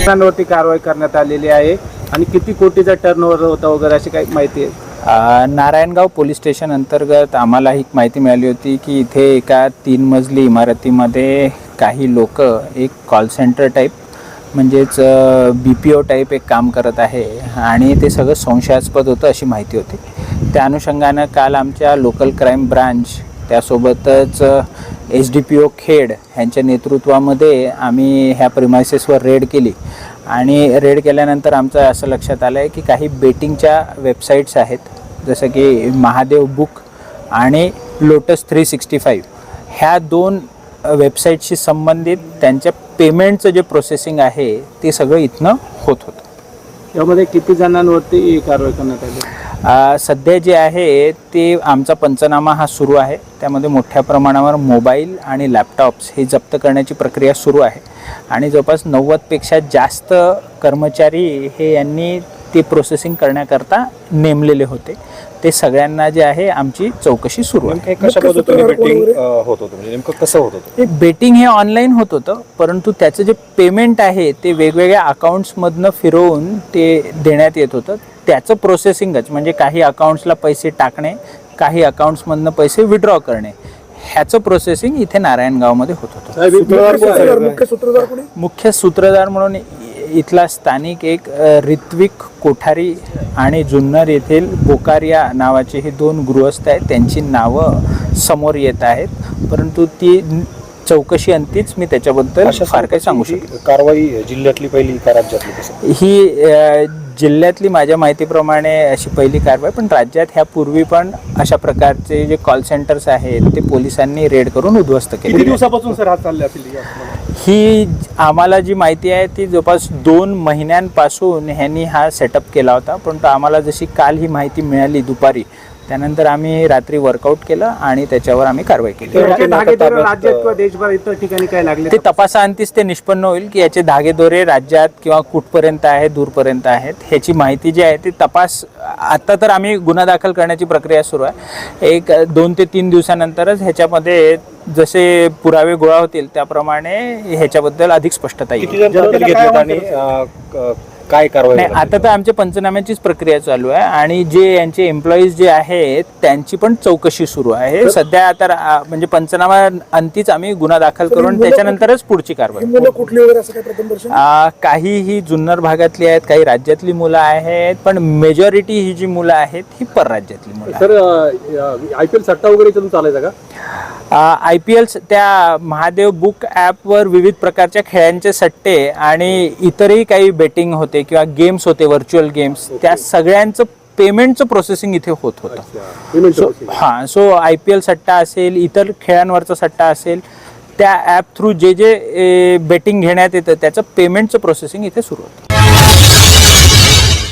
दुकानांवरती कारवाई करण्यात आलेली आहे. आणि किती कोटीचा टर्नओव्हर होता वगैरे अशी काही माहिती आहे? नारायणगाव पोलीस स्टेशन अंतर्गत आम्हाला ही माहिती मिळाली होती की इथे एका तीन मजली इमारतीमध्ये काही लोक एक कॉल सेंटर टाईप म्हणजेच बी पी ओ टाईप एक काम करत आहे. आणि ते सगळं संशयास्पद होतं अशी माहिती होती. त्या अनुषंगानं काल आमच्या लोकल क्राईम ब्रांच त्यासोबतच H D P O Khed ह्यांच्या नेतृत्वामध्ये आम्ही ह्या प्रिमायसेसवर रेड केली. आणि रेड केल्यानंतर आमचं असं लक्षात आलं आहे की काही बेटिंगच्या वेबसाईट्स आहेत जसं की महादेव बुक आणि लोटस थ्री सिक्स्टी फाईव्ह ह्या दोन वेबसाईटशी संबंधित त्यांच्या पेमेंटचं जे प्रोसेसिंग आहे ते सगळं इथनं होत होतं. यामध्ये किती जणांवरती कारवाई करण्यात आली? सध्या जे आहे ते आमचा पंचनामा हा सुरू आहे. त्यामध्ये मोठ्या प्रमाणावर मोबाईल आणि लॅपटॉप्स हे जप्त करण्याची प्रक्रिया सुरू आहे. आणि जवळपास नव्वदपेक्षा जास्त कर्मचारी हे यांनी ते प्रोसेसिंग करण्याकरता नेमलेले होते. ते सगळ्यांना जे आहे आमची चौकशी सुरू आहे. नेमकं कशा पद्धतीने बेटिंग होत होतं? म्हणजे नेमकं कसं होत होतं? बेटिंग हे ऑनलाईन होत होतं परंतु त्याचं जे पेमेंट आहे ते वेगवेगळ्या अकाउंट्समधनं फिरवून ते देण्यात येत होतं. त्याचं प्रोसेसिंगच म्हणजे काही अकाउंट्सला पैसे टाकणे काही अकाउंट्समधनं पैसे विड्रॉ करणे. ह्याचं प्रोसेसिंग इथे नारायणगावमध्ये होत होतं. मुख्य सूत्रधार म्हणून इथला स्थानिक एक ऋत्विक कोठारी आणि जुन्नर येथील बोकारिया नावाचे हे दोन गृहस्थ आहेत. त्यांची नावं समोर येत आहेत. परंतु ती चौकशी अंतीच मी त्याच्याबद्दल फार काही सांगू शकतो कारवाई जिल्ह्यातली पहिली का राज्यातली? ही जिल्ह्यातली माझ्या माहितीप्रमाणे अशी पहिली कारवाई पण राज्यात ह्यापूर्वी पण अशा प्रकारचे जे कॉल सेंटर्स आहेत ते पोलिसांनी रेड करून उद्ध्वस्त केले दिवसापासून सर हा चालले असेल ही आम्हाला जी माहिती आहे ती जवळपास दोन महिन्यांपासून ह्यांनी हा सेटअप केला होता परंतु आम्हाला जशी काल ही माहिती मिळाली दुपारी त्यानंतर आम्ही रात्री वर्कआउट केलं आणि त्याच्यावर आम्ही कारवाई केली. याचे धागेदोरे ताब्यात- राज्यात किंवा देशभर इतर ठिकाणी काय लागले? ते तपासाअंतीच ते निष्पन्न होईल की याचे धागेदोरे राज्यात किंवा कुठपर्यंत आहे दूरपर्यंत आहेत ह्याची माहिती जी आहे ती तपास आता तर आम्ही गुन्हा दाखल करण्याची प्रक्रिया सुरू आहे. एक दोन ते तीन दिवसानंतरच ह्याच्यामध्ये जसे पुरावे गोळा होतील त्याप्रमाणे ह्याच्याबद्दल अधिक स्पष्टता येईल. काय कारवाई नाही? आता तर आमच्या पंचनाम्याचीच प्रक्रिया चालू आहे आणि जे यांचे एम्प्लॉईज जे आहेत त्यांची पण चौकशी सुरू आहे सध्या आता रा- म्हणजे पंचनामा अंतीच आम्ही गुन्हा दाखल करून त्याच्यानंतरच पुढची कारवाई कुठली वगैरे असं काय प्रथम दर्शन आ, काही ही जुन्नर भागातली आहेत काही राज्यातली मुलं आहेत पण मेजॉरिटी ही जी मुलं आहेत ही परराज्यातली मुलं आहेत. सर आय पी एल सट्टा वगैरे इथून चालायचा का आय पी एल त्या महादेव बुक ॲपवर विविध प्रकारच्या खेळांचे सट्टे आणि इतरही काही बेटिंग होते किंवा गेम्स होते व्हर्च्युअल गेम्स त्या सगळ्यांचं पेमेंटचं प्रोसेसिंग इथे होत होतं. सो हां सो आय पी एल सट्टा असेल इतर खेळांवरचा सट्टा असेल त्या ॲप थ्रू जे जे बेटिंग घेण्यात येतं त्याचं पेमेंटचं प्रोसेसिंग इथे सुरू होतं.